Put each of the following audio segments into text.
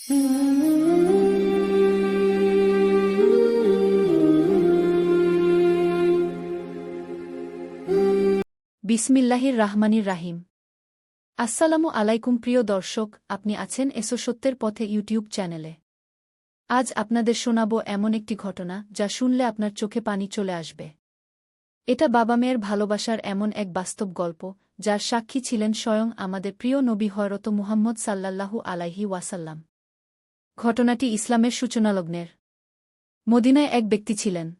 বিসমিল্লাহির রাহমানির রাহিম। আসসালামু আলাইকুম প্রিয় দর্শক, আপনি আছেন এসো সত্যের পথে ইউটিউব চ্যানেলে। আজ আপনাদের শোনাব এমন একটি ঘটনা যা শুনলে আপনার চোখে পানি চলে আসবে। এটা বাবা মেয়ের ভালোবাসার এমন এক বাস্তব গল্প, যার সাক্ষী ছিলেন স্বয়ং আমাদের প্রিয় নবী হয়রত মুহাম্মদ সাল্লাল্লাহু আলাইহি ওয়াসাল্লাম। ঘটনাটি ইসলামের সূচনালগ্নের। মদিনায় এক ব্যক্তি ছিলেন।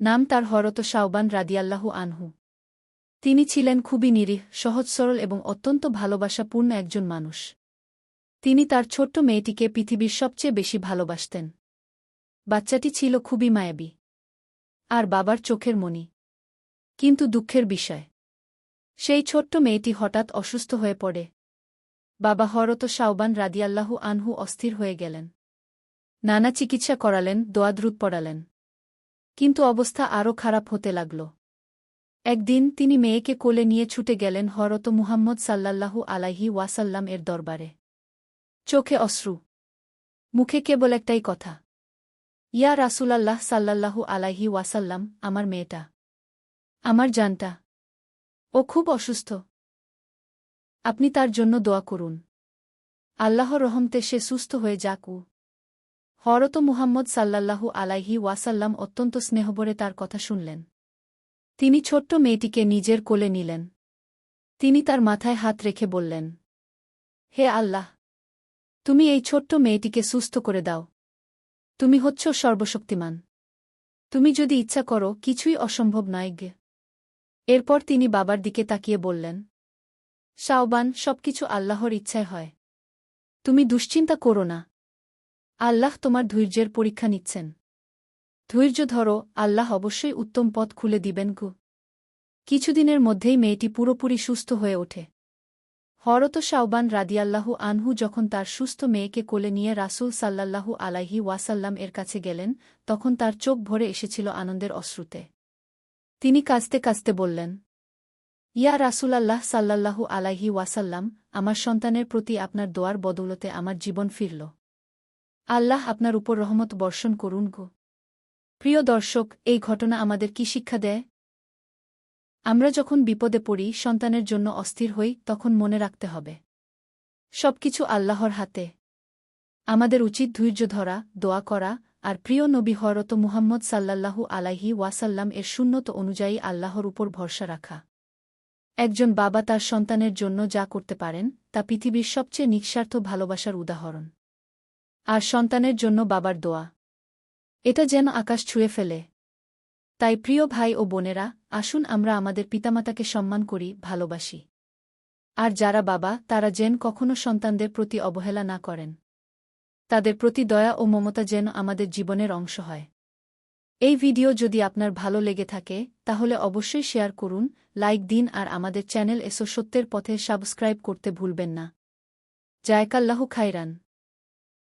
নাম তার হরত শাওবান রাদিয়াল্লাহু আনহু। তিনি ছিলেন খুবই নিরীহ, সহজ সরল এবং অত্যন্ত ভালোবাসাপূর্ণ একজন মানুষ। তিনি তার ছোট্ট মেয়েটিকে পৃথিবীর সবচেয়ে বেশি ভালোবাসতেন। বাচ্চাটি ছিল খুবই মায়াবী। আর বাবার চোখের মণি। কিন্তু দুঃখের বিষয়। সেই ছোট্ট মেয়েটি হঠাৎ অসুস্থ হয়ে পড়ে। বাবা হরত শাওবান রাদিয়াল্লাহু আনহু অস্থির হয়ে গেলেন। নানা চিকিৎসা করালেন দোয়াদ্রুত পড়ালেন। কিন্তু অবস্থা আরও খারাপ হতে লাগল। একদিন তিনি মেয়েকে কোলে নিয়ে ছুটে গেলেন হরত মুহাম্মদ সাল্লাল্লাহু আলাইহি ওয়াসাল্লাম এর দরবারে। চোখে অশ্রু। মুখে কেবল একটাই কথা। ইয়া রাসূলাল্লাহ সাল্লাল্লাহু আলাইহি ওয়াসাল্লাম, আমার মেয়েটা। আমার জানটা। ও খুব অসুস্থ। আপনি তার জন্য দোয়া করুন। আল্লাহ রহমতে সে সুস্থ হয়ে যাকু হরত মুহাম্মদ সাল্লাল্লাহু আলাইহি ওয়াসাল্লাম অত্যন্ত স্নেহভরে তার কথা শুনলেন। তিনি ছোট্ট মেয়েটিকে নিজের কোলে নিলেন। তিনি তার মাথায় হাত রেখে বললেন, হে আল্লাহ, তুমি এই ছোট্ট মেয়েটিকে সুস্থ করে দাও। তুমি হচ্ছ সর্বশক্তিমান। তুমি যদি ইচ্ছা করো, কিছুই অসম্ভব নয় গে। এরপর তিনি বাবার দিকে তাকিয়ে বললেন শাওবান, সবকিছু আল্লাহর ইচ্ছায় হয়। তুমি দুশ্চিন্তা করো না। আল্লাহ তোমার ধৈর্যের পরীক্ষা নিচ্ছেন। ধৈর্য ধরো, আল্লাহ অবশ্যই উত্তম পথ খুলে দিবেন গু। কিছুদিনের মধ্যেই মেয়েটি পুরোপুরি সুস্থ হয়ে ওঠে। হরত শাওবান রাদিয়াল্লাহু আনহু যখন তার সুস্থ মেয়েকে কোলে নিয়ে রাসূল সাল্লাল্লাহু আলাইহি ওয়াসাল্লাম এর কাছে গেলেন, তখন তার চোখ ভরে এসেছিল আনন্দের অশ্রুতে। তিনি কাঁচতে কাঁচতে বললেন ইয়া রাসূলাল্লাহ সাল্লাল্লাহু আলাইহি ওয়াসাল্লাম, আমার সন্তানের প্রতি আপনার দোয়ার বদৌলতে আমার জীবন ফিরল। আল্লাহ আপনার উপর রহমত বর্ষণ করুন গো। প্রিয় দর্শক, এই ঘটনা আমাদের কি শিক্ষা দেয়? আমরা যখন বিপদে পড়ি, সন্তানের জন্য অস্থির হই, তখন মনে রাখতে হবে। সবকিছু আল্লাহর হাতে। আমাদের উচিত ধৈর্য ধরা, দোয়া করা, আর প্রিয় নবী হরত মুহাম্মদ সাল্লাল্লাহু আলাইহি ওয়াসাল্লাম এর শূন্যত অনুযায়ী আল্লাহর উপর ভরসা রাখা। একজন বাবা তার সন্তানের জন্য যা করতে পারেন, তা পৃথিবীর সবচেয়ে নিঃস্বার্থ ভালোবাসার উদাহরণ। আর সন্তানের জন্য বাবার দোয়া। এটা যেন আকাশ ছুঁয়ে ফেলে। তাই প্রিয় ভাই ও বোনেরা, আসুন আমরা আমাদের পিতামাতাকে সম্মান করি, ভালোবাসি। আর যারা বাবা, তারা যেন কখনো সন্তানদের প্রতি অবহেলা না করেন। তাদের প্রতি দয়া ও মমতা যেন আমাদের জীবনের অংশ হয়। এই ভিডিও যদি আপনার ভালো লেগে থাকে, তাহলে অবশ্যই শেয়ার করুন, লাইক দিন আর আমাদের চ্যানেল এসো সত্যের পথে সাবস্ক্রাইব করতে ভুলবেন না। জায়কাল্লাহ খাইরান